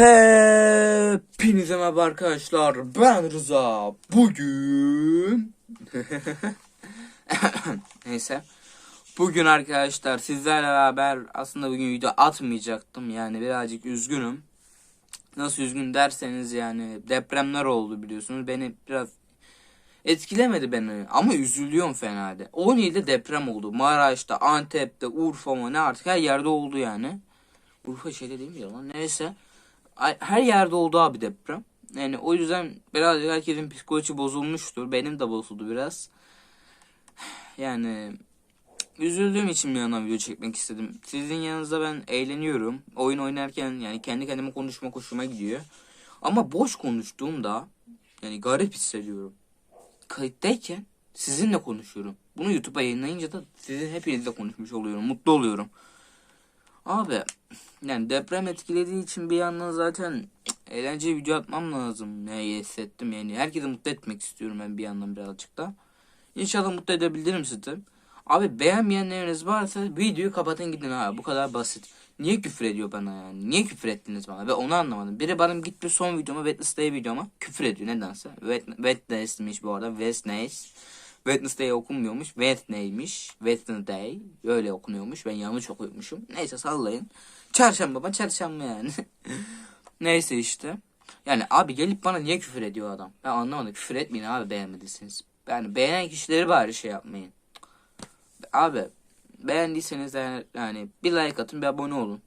Hepinize merhaba arkadaşlar. Ben Rıza. Bugün neyse. Bugün arkadaşlar sizlerle beraber aslında bugün video atmayacaktım. Yani birazcık üzgünüm. Nasıl üzgün derseniz yani depremler oldu biliyorsunuz. Beni biraz etkilemedi beni ama üzülüyorum fena halde. 17'de deprem oldu. Maraş'ta, Antep'te, Urfa mı ne artık her yerde oldu yani. Urfa şeyde değil mi ya lan? Neyse. Her yerde oldu abi deprem. Yani o yüzden birazcık herkesin psikolojisi bozulmuştur. Benim de bozuldu biraz. Yani üzüldüğüm için bir video çekmek istedim. Sizin yanınızda ben eğleniyorum. Oyun oynarken yani kendi kendime konuşma hoşuma gidiyor. Ama boş konuştuğumda yani garip hissediyorum. Kayıttayken sizinle konuşuyorum. Bunu YouTube'a yayınlayınca da sizin hepinizle konuşmuş oluyorum. Mutlu oluyorum. Abi yani deprem etkilediği için bir yandan zaten eğlenceli video atmam lazım. Ne hissettim yani. Herkesi mutlu etmek istiyorum ben bir yandan birazcık da. İnşallah mutlu edebilirim sizi. Abi beğenmeyenleriniz varsa videoyu kapatın gidin abi. Bu kadar basit. Niye küfür ediyor bana yani? Niye küfür ettiniz bana? Ben onu anlamadım. Biri benim gitti son videoma, Wednesday videoma küfür ediyor nedense. Wed- Wednesday'miş bu arada. Wednesday. Wednesday okunmuyormuş. Wednesday'miş. Wednesday. Öyle okunuyormuş. Ben yanlış okuyormuşum. Neyse sallayın. Çarşamba baba çarşamba yani. Neyse işte. Yani abi gelip bana niye küfür ediyor adam? Ben anlamadım. Küfür etmeyin abi beğenmediyseniz. Yani beğenen kişileri bari şey yapmayın. Abi beğendiyseniz yani, yani bir like atın bir abone olun.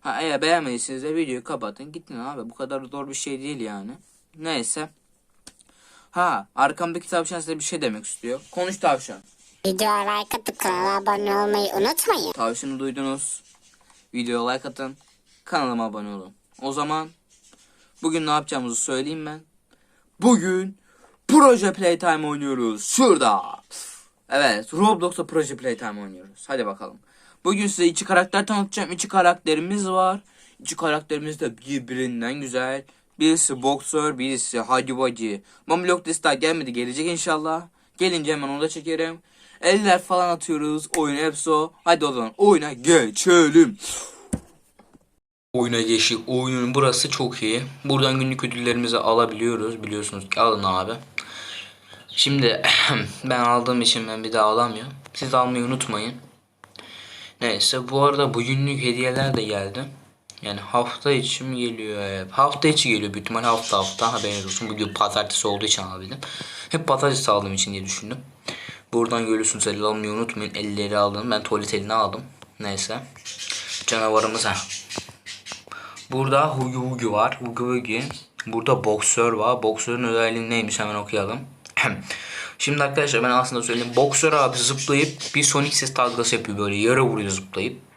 Ha eğer beğenmediyseniz de videoyu kapatın. Gidin abi bu kadar zor bir şey değil yani. Neyse. Ha arkamdaki tavşan size bir şey demek istiyor. Konuş tavşan. Videoya like atıp kanala abone olmayı unutmayın. Tavşanı duydunuz. Videoya like atın. Kanalıma abone olun. O zaman bugün ne yapacağımızı söyleyeyim ben. Bugün Proje Playtime oynuyoruz. Şurada. Evet Roblox'ta Proje Playtime oynuyoruz. Hadi bakalım. Bugün size iki karakter tanıtacağım. İki karakterimiz var. İki karakterimiz de birbirinden güzel. Birisi boksör, birisi hadi bacı. Mamlok Destar gelmedi, gelecek inşallah. Gelince hemen onu da çekerim. Eller falan atıyoruz. Oyun hepsi o. Hadi o zaman oyuna geçelim. Oyuna geçtik. Oyunun burası çok iyi. Buradan günlük ödüllerimizi alabiliyoruz. Biliyorsunuz ki alın abi. Şimdi ben aldığım için ben bir daha alamıyorum. Siz almayı unutmayın. Neyse bu arada bugünlük hediyeler de geldi. Yani hafta içi mi geliyor? Evet. Hafta içi geliyor büyük ihtimal hafta hafta haberiniz olsun. Bugün pazartesi olduğu için alabildim. Hep pazartesi aldığım için diye düşündüm. Buradan görüyorsunuz el almayı unutmayın. Elleri aldım. Ben tuvalet elini aldım. Neyse. Canavarımız ha. Burada Hugi Hugi var. Hugi Hugi. Burada boksör var. Boksörün özelliği neymiş hemen okuyalım. Şimdi arkadaşlar ben aslında söyleyeyim. Boksör abi zıplayıp bir sonik ses dalgası yapıyor böyle. Yara vuruyor zıplayıp.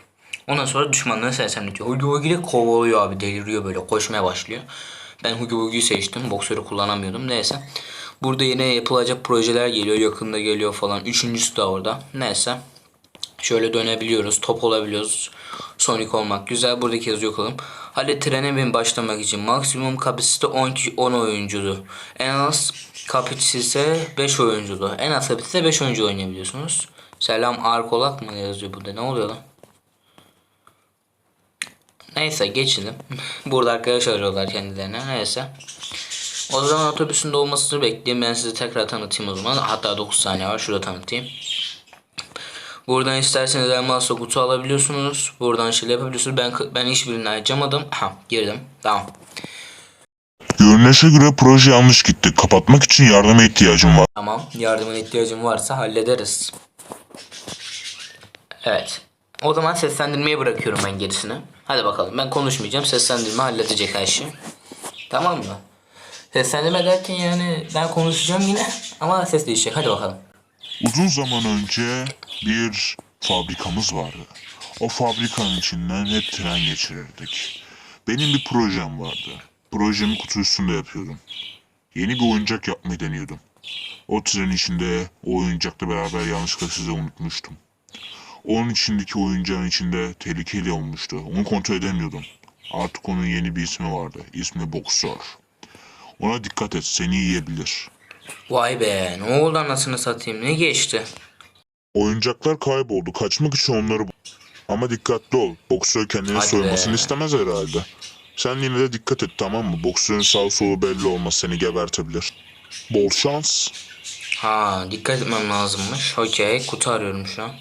Ondan sonra düşmanları sersemletiyor. Hugi Hugi de kovalıyor abi. Deliriyor böyle. Koşmaya başlıyor. Ben Hugi Hugi'yi seçtim. Boksörü kullanamıyordum. Neyse. Burada yine yapılacak projeler geliyor. Yakında geliyor falan. Üçüncüsü de orada. Neyse. Şöyle dönebiliyoruz. Top olabiliyoruz. Sonic olmak güzel. Buradaki yazıyor okalım. Hadi trene bin başlamak için maksimum kapasite 10, kişi- 10 oyuncudu. En az kapasite 5 oyunculu. En az kapasite 5 oyuncu oynayabiliyorsunuz. Selam Arkolak mı yazıyor burada? Ne oluyor lan? Neyse geçelim. Burada arkadaş arıyorlar kendilerine. Neyse. O zaman otobüsün dolmasını bekleyeyim. Ben size tekrar tanıtayım o zaman. Hatta 9 saniye var. Şurada tanıtayım. Buradan isterseniz elmasla kutu alabiliyorsunuz. Buradan şey yapabiliyorsunuz. Ben ben hiçbirini harcamadım. Ha girdim. Tamam. Görünüşe göre proje yanlış gitti. Kapatmak için yardıma ihtiyacım var. Tamam. Yardımına ihtiyacım varsa hallederiz. Evet. O zaman seslendirmeye bırakıyorum ben gerisini. Hadi bakalım. Ben konuşmayacağım. Seslendirme halledecek şey. Tamam mı? Seslendirme derken yani ben konuşacağım yine ama ses değişecek. Hadi bakalım. Uzun zaman önce bir fabrikamız vardı. O fabrikanın içinden hep tren geçirirdik. Benim bir projem vardı. Projemi kutu üstünde yapıyordum. Yeni bir oyuncak yapmayı deniyordum. O tren içinde o oyuncakla beraber yanlışlıkla size unutmuştum. Onun içindeki oyuncağın içinde tehlikeli olmuştu. Onu kontrol edemiyordum. Artık onun yeni bir ismi vardı. İsmi Boksör. Ona dikkat et seni yiyebilir. Vay be ne oldu anasını satayım ne geçti? Oyuncaklar kayboldu. Kaçmak için onları. Ama dikkatli ol. Boksör kendini Hadi soymasını be. istemez herhalde. Sen yine de dikkat et tamam mı? Boksörün sağ solu belli olmaz seni gebertebilir. Bol şans. Ha dikkat etmem lazımmış. Okey kutu arıyorum şu an.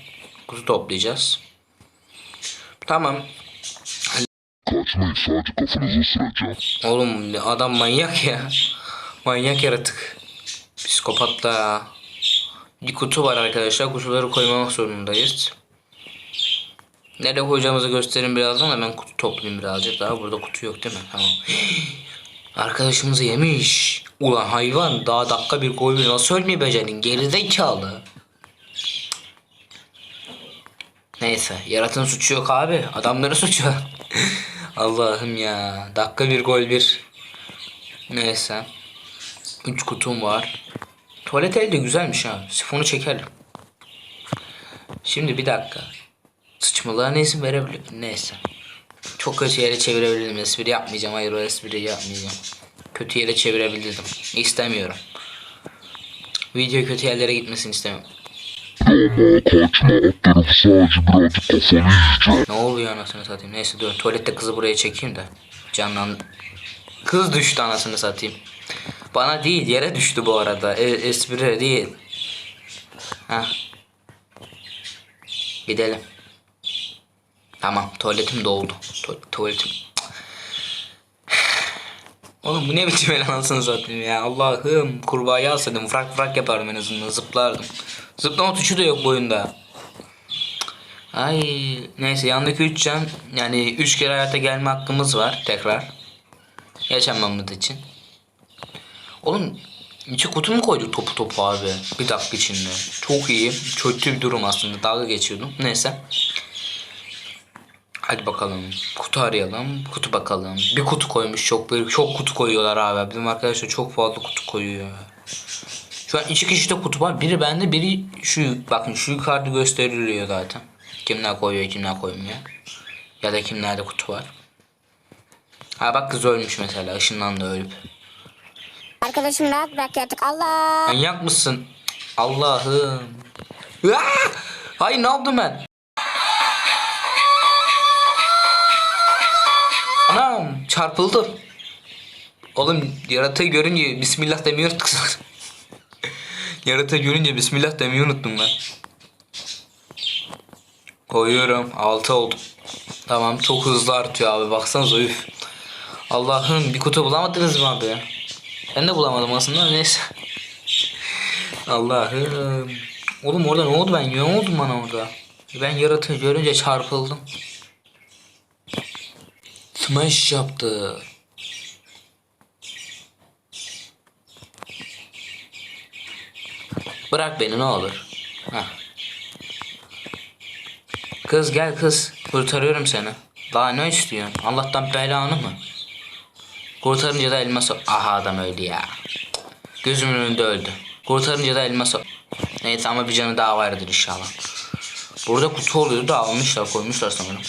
Kutu toplayacağız. Tamam. Kaçmayın sadece kafanızı ısıracağım. Oğlum adam manyak ya. Manyak yaratık. Psikopat da. Bir kutu var arkadaşlar. Kutuları koymamak zorundayız. Nereye koyacağımızı göstereyim birazdan da ben kutu toplayayım birazcık daha. Burada kutu yok değil mi? Tamam. Arkadaşımızı yemiş. Ulan hayvan daha dakika bir koymuş. Nasıl ölmeyi becerdin? Gerizekalı. Neyse yaratın suçu yok abi. Adamların suçu. Allah'ım ya. Dakika bir gol bir. Neyse. 3 kutum var. Tuvalet elde güzelmiş ha. Sifonu çekelim. Şimdi bir dakika. Sıçmalığa ne isim verebilir? Neyse. Çok kötü yere çevirebilirdim. Espri yapmayacağım. Hayır o espriyi yapmayacağım. Kötü yere çevirebilirdim. İstemiyorum. Video kötü yerlere gitmesini istemiyorum. Ne oluyor anasını satayım? Neyse dur tuvalette kızı buraya çekeyim de. Canlan. Kız düştü anasını satayım. Bana değil yere düştü bu arada. E, espri değil. Ha. Gidelim. Tamam tuvaletim doldu. Tu- tuvaletim. Oğlum bu ne biçim el anasını satayım ya. Allah'ım kurbağayı alsaydım frak frak yapardım en azından zıplardım. Zıplama tuşu da yok bu oyunda. Ay neyse yandaki 3 can yani 3 kere hayata gelme hakkımız var tekrar. Yaşamamız için. Oğlum iki kutu mu koyduk topu topu abi? Bir dakika içinde. Çok iyi. Kötü bir durum aslında. Dalga geçiyordum. Neyse. Hadi bakalım. Kutu arayalım. Kutu bakalım. Bir kutu koymuş. Çok büyük. Çok kutu koyuyorlar abi. Bizim arkadaşlar çok fazla kutu koyuyor. Şu an iki kişide kutu var. Biri bende biri şu bakın şu yukarıda gösteriliyor zaten. Kimler koyuyor kimler koymuyor. Ya da kimlerde kutu var. Ha bak kız ölmüş mesela ışınlandı ölüp. Arkadaşım rahat bırak yaratık. Allah. Manyak mısın? Allah'ım. Hayır ne yaptım ben? Anam çarpıldım. Oğlum yaratığı görünce Bismillah zaten. Yaratığı görünce Bismillah demeyi unuttum ben. Koyuyorum. 6 oldu. Tamam çok hızlı artıyor abi. Baksanıza üf. Allah'ım bir kutu bulamadınız mı abi? Ben de bulamadım aslında neyse. Allah'ım. Oğlum orada ne oldu ben? Ne oldu bana orada? Ben yaratığı görünce çarpıldım. Smash yaptı. Bırak beni ne olur. Heh. Kız gel kız. Kurtarıyorum seni. Daha ne istiyorsun? Allah'tan belanı mı? Kurtarınca da elmas... Aha adam öldü ya. Gözümün önünde öldü. Kurtarınca da elmas... Neyse ama bir canı daha vardır inşallah. Burada kutu oluyordu da almışlar koymuşlar sanırım.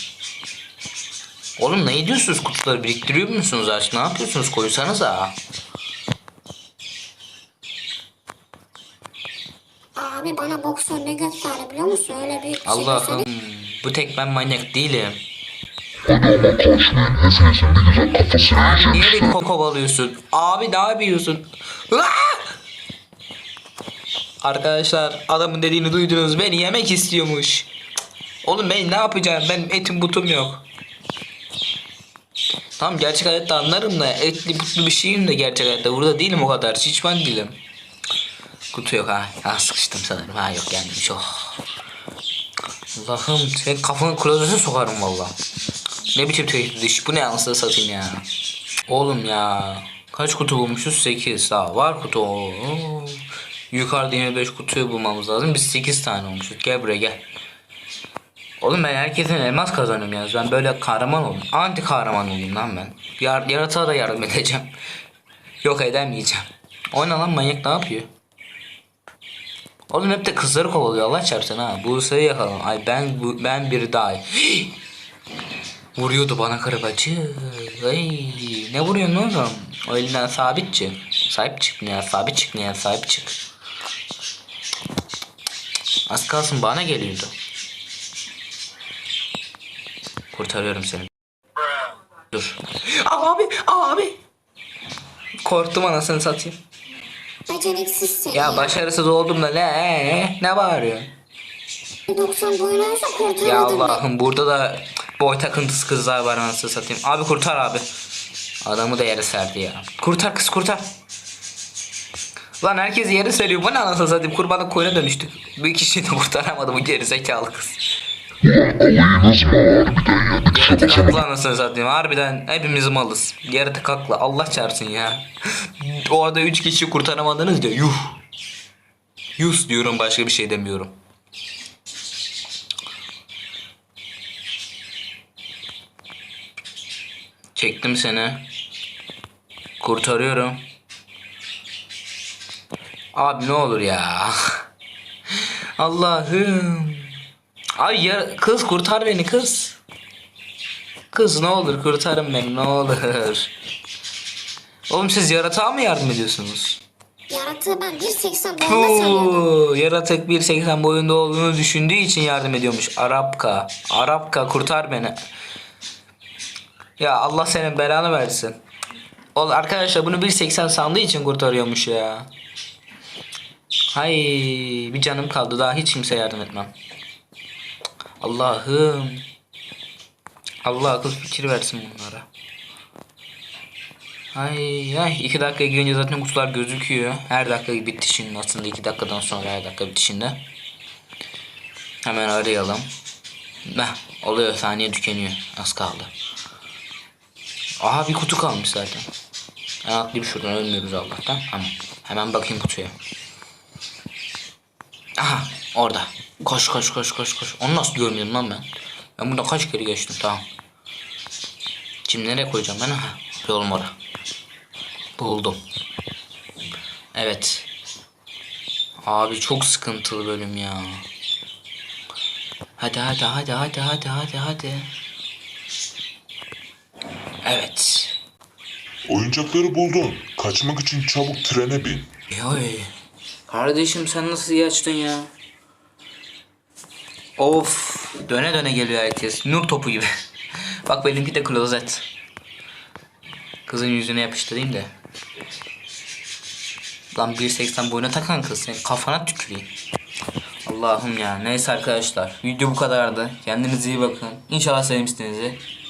Oğlum ne ediyorsunuz kutuları biriktiriyor musunuz artık? Ne yapıyorsunuz koysanıza. Abi bana boksör ne gösterdi biliyor musun? Öyle büyük bir şey Allah'ım gösterdi. bu tek ben manyak değilim. Abi niye beni ko- kovalıyorsun? Abi ne yapıyorsun? Arkadaşlar adamın dediğini duydunuz beni yemek istiyormuş. Oğlum ben ne yapacağım? Ben etim butum yok. Tamam gerçek hayatta anlarım da etli butlu bir şeyim de gerçek hayatta. Burada değilim o kadar. Şişman değilim. Kutu yok ha. Ha sıkıştım sanırım. Ha yok gelmemiş. Oh. Allah'ım senin kafanı klozete sokarım valla. Ne biçim tehdit? Bu ne anasını satayım ya. Oğlum ya. Kaç kutu bulmuşuz? 8. Daha var kutu. Oo. Yukarıda 25 kutuyu bulmamız lazım. Biz 8 tane olmuşuz. Gel buraya gel. Oğlum ben herkesin elmas kazanıyorum ya. Ben böyle kahraman olayım. Anti kahraman olayım lan ben. Yar yaratığa da yardım edeceğim. Yok edemeyeceğim. Oyna lan manyak ne yapıyor? Oğlum hep de kızları kovalıyor Allah çarpsın ha. Bursa'yı yakalım. Ay ben bu, ben bir daha. Vuruyordu bana karabacı. Ay ne vuruyorsun oğlum? O elinden sabit çık. Sahip çık ne ya sabit çık ne ya sahip çık. Az kalsın bana geliyordu. Kurtarıyorum seni. Dur. Abi abi. Korktum anasını satayım. Beceriksizsin. Ya başarısız oldum da ne ne bağırıyor? 90 boyunu olsa Ya kurtarırdın beni. Allah'ım burada da boy takıntısı kızlar var anasını satayım. Abi kurtar abi. Adamı da yere serdi ya. Kurtar kız kurtar. Lan herkes yere seriyor. Bu ne anasını satayım. Kurbanlık koyuna dönüştük. Bir kişiyi de kurtaramadı bu gerizekalı kız. Yaratık haklı anasını satayım. Harbiden hepimiz malız. Yaratık haklı. Allah çarpsın ya. Orada 3 kişi kurtaramadınız diyor. Yuh. Yuh diyorum başka bir şey demiyorum. Çektim seni. Kurtarıyorum. Abi ne olur ya. Allah'ım. Ay ya kız kurtar beni kız. Kız ne olur kurtarın beni ne olur. Oğlum siz yaratığa mı yardım ediyorsunuz? Yaratığı ben 1.80 boyunda sanıyordum. Yaratık 1.80 boyunda olduğunu düşündüğü için yardım ediyormuş. Arapka. Arapka kurtar beni. Ya Allah senin belanı versin. Ol arkadaşlar bunu 1.80 sandığı için kurtarıyormuş ya. Hay bir canım kaldı daha hiç kimse yardım etmem. Allah'ım. Allah akıl fikir versin bunlara. Ay ay iki dakika gelince zaten kutular gözüküyor. Her dakika bitişinde aslında iki dakikadan sonra her dakika bitişinde. Hemen arayalım. Heh, oluyor saniye tükeniyor. Az kaldı. Aha bir kutu kalmış zaten. Ben atlayıp şuradan ölmüyoruz Allah'tan. Hemen, hemen bakayım kutuya. Aha orada. Koş koş koş koş koş. Onu nasıl görmüyorum lan ben? Ben burada kaç kere geçtim tamam. Şimdi nereye koyacağım ben? Aha yolum orada. Buldum. Evet. Abi çok sıkıntılı bölüm ya. Hadi hadi hadi hadi hadi hadi hadi. Evet. Oyuncakları buldun. Kaçmak için çabuk trene bin. Yoy. Kardeşim sen nasıl iyi açtın ya? Of. Döne döne geliyor herkes. Nur topu gibi. Bak benimki de klozet. Kızın yüzüne yapıştırayım da. Lan 1.80 boyuna takan kız. Senin kafana tüküreyim. Allah'ım ya. Neyse arkadaşlar. Video bu kadardı. Kendinize iyi bakın. İnşallah sevmişsinizdir.